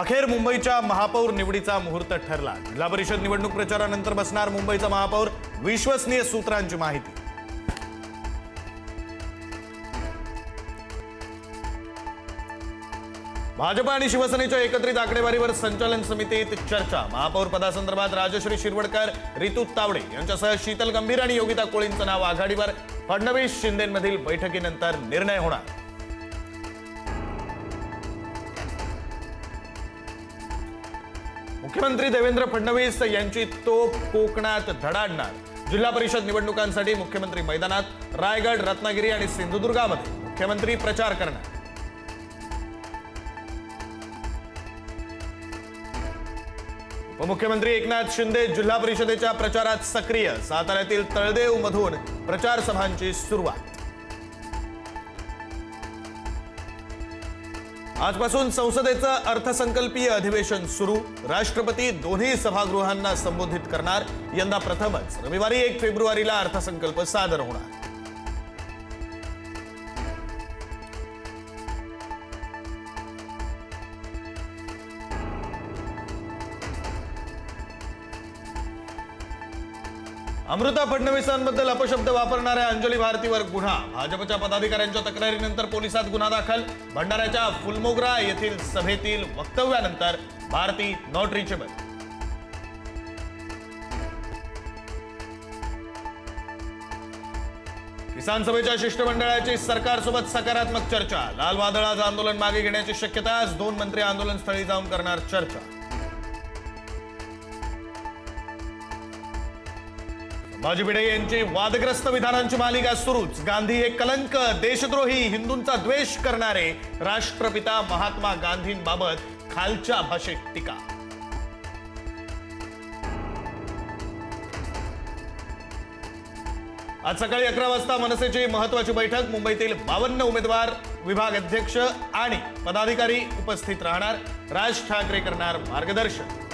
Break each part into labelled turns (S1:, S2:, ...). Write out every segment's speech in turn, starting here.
S1: अखेर मुंबईच्या महापौर निवडीचा मुहूर्त ठरला. जिल्हा परिषद निवडणूक प्रचारानंतर बसणार मुंबईचा महापौर विश्वसनीय सूत्रांची माहिती. भाजप आणि शिवसेनेच्या एकत्रित आकडेवारीवर संचालन समितीत चर्चा. महापौर पदासंदर्भात राजश्री शिरवडकर रितू तावडे यांच्यासह शीतल गंभीर आणि योगिता कोळींचं नाव आघाडीवर. फडणवीस शिंदेमधील बैठकीनंतर निर्णय होणार. मुख्यमंत्री देवेंद्र फडणवीस यांची तोफ कोकणात धडाडणार. जिल्हा परिषद निवडणुकांसाठी मुख्यमंत्री मैदानात रायगड रत्नागिरी आणि सिंधुदुर्गामध्ये मुख्यमंत्री प्रचार करणार. उपमुख्यमंत्री एकनाथ शिंदे जिल्हा परिषदेच्या प्रचारात सक्रिय साताऱ्यातील तळदेव मधून प्रचार सभांची सुरुवात. आजपासून संसदेचं अर्थसंकल्पीय अधिवेशन सुरू. राष्ट्रपती दोन्ही सभागृहांना संबोधित करणार. यंदा प्रथमच. रविवारी एक फेब्रुवारीला अर्थसंकल्प सादर होणार. अमृता फडणवीसांबद्दल अपशब्द वापरणाऱ्या अंजली भारतीवर गुन्हा. भाजपच्या पदाधिकाऱ्यांच्या तक्रारीनंतर पोलिसात गुन्हा दाखल. भंडाऱ्याच्या फुलमोगरा येथील सभेतील वक्तव्यानंतर भारती नॉट रिचेबल किसान सभेच्या शिष्टमंडळाची सरकारसोबत सकारात्मक चर्चा. लाल वादळाचं आंदोलन मागे घेण्याची शक्यता आज दोन मंत्री आंदोलनस्थळी जाऊन करणार चर्चा. माजी भिडे यांची वादग्रस्त विधानांची मालिका सुरूच. गांधी हे कलंक देशद्रोही हिंदूंचा द्वेष करणारे राष्ट्रपिता महात्मा गांधींबाबत खालच्या भाषेत टीका. आज सकाळी अकरा वाजता मनसेची महत्वाची बैठक. मुंबईतील बावन्न उमेदवार विभाग अध्यक्ष आणि पदाधिकारी उपस्थित राहणार. राज ठाकरे करणार मार्गदर्शन.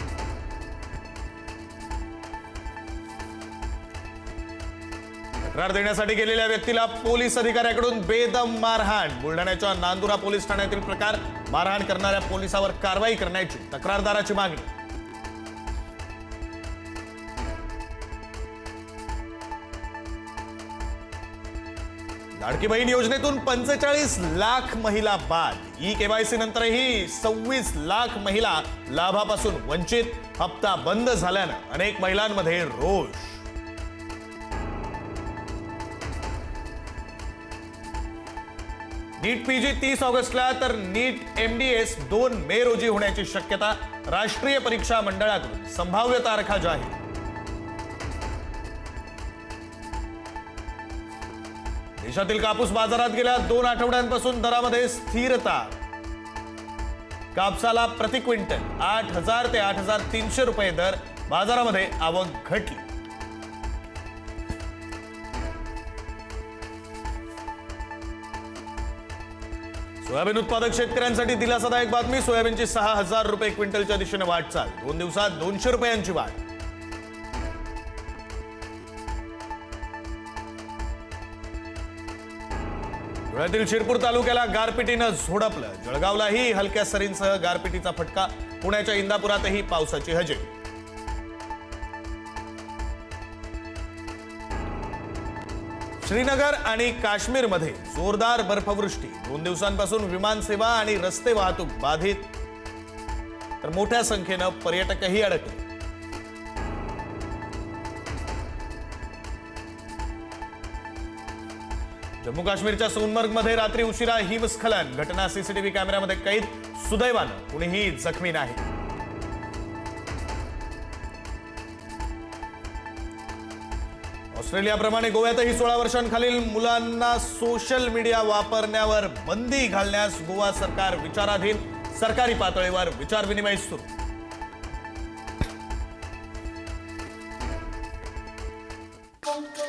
S1: तक्रार देण्यासाठी गेलेल्या व्यक्तीला पोलीस अधिकाऱ्याकडून बेदम मारहाण. बुलढाण्याच्या नांदुरा पोलीस ठाण्यातील प्रकार मारहाण करणाऱ्या पोलिसावर कारवाई करण्याची तक्रारदाराची मागणी. लाडकी बहीण योजनेतून पंचेचाळीस लाख महिला बाद. ई केवायसी नंतरही सव्वीस लाख महिला लाभापासून वंचित. हप्ता बंद झाल्यानं अनेक महिलांमध्ये रोष. नीट पीजी तीस ऑगस्टला तर नीट एमडीएस दोन मे रोजी होण्याची शक्यता राष्ट्रीय परीक्षा मंडळाकडून. संभाव्य तारखा जाहीर. देशातील कापूस बाजारात गेल्या दोन आठवड्यांपासून दरामध्ये स्थिरता. कापसाला प्रति क्विंटल आठ हजार ते आठ हजार तीनशे रुपये दर बाजारामध्ये आवक घटली. सोयाबीन उत्पादक शेतकऱ्यांसाठी दिलासादायक बातमी सोयाबीनची सहा हजार रुपये क्विंटलच्या दिशेने वाटचाल. दोन दिवसात दोनशे रुपयांची वाढ. धुळ्यातील शिरपूर तालुक्याला गारपिटीनं झोडपलं. जळगावलाही हलक्या सरींसह गारपिटीचा फटका. पुण्याच्या इंदापुरातही पावसाची हजेरी. श्रीनगर आणि काश्मीरमध्ये जोरदार बर्फवृष्टी. दोन दिवसांपासून विमानसेवा आणि रस्ते वाहतूक बाधित. तर मोठ्या संख्येनं पर्यटकही अडकले. जम्मू काश्मीरच्या सोनमर्गमध्ये रात्री उशिरा हिमस्खलन. घटना सीसीटीव्ही कॅमेऱ्यामध्ये कैद. सुदैवानं कुणीही जखमी नाही. ऑस्ट्रेलियाप्रमाणे गोव्यातही सोळा वर्षांखालील मुलांना सोशल मीडिया वापरण्यावर बंदी घालण्यास गोवा सरकार विचाराधीन सरकारी पातळीवर विचारविनिमय सुरू Thank you.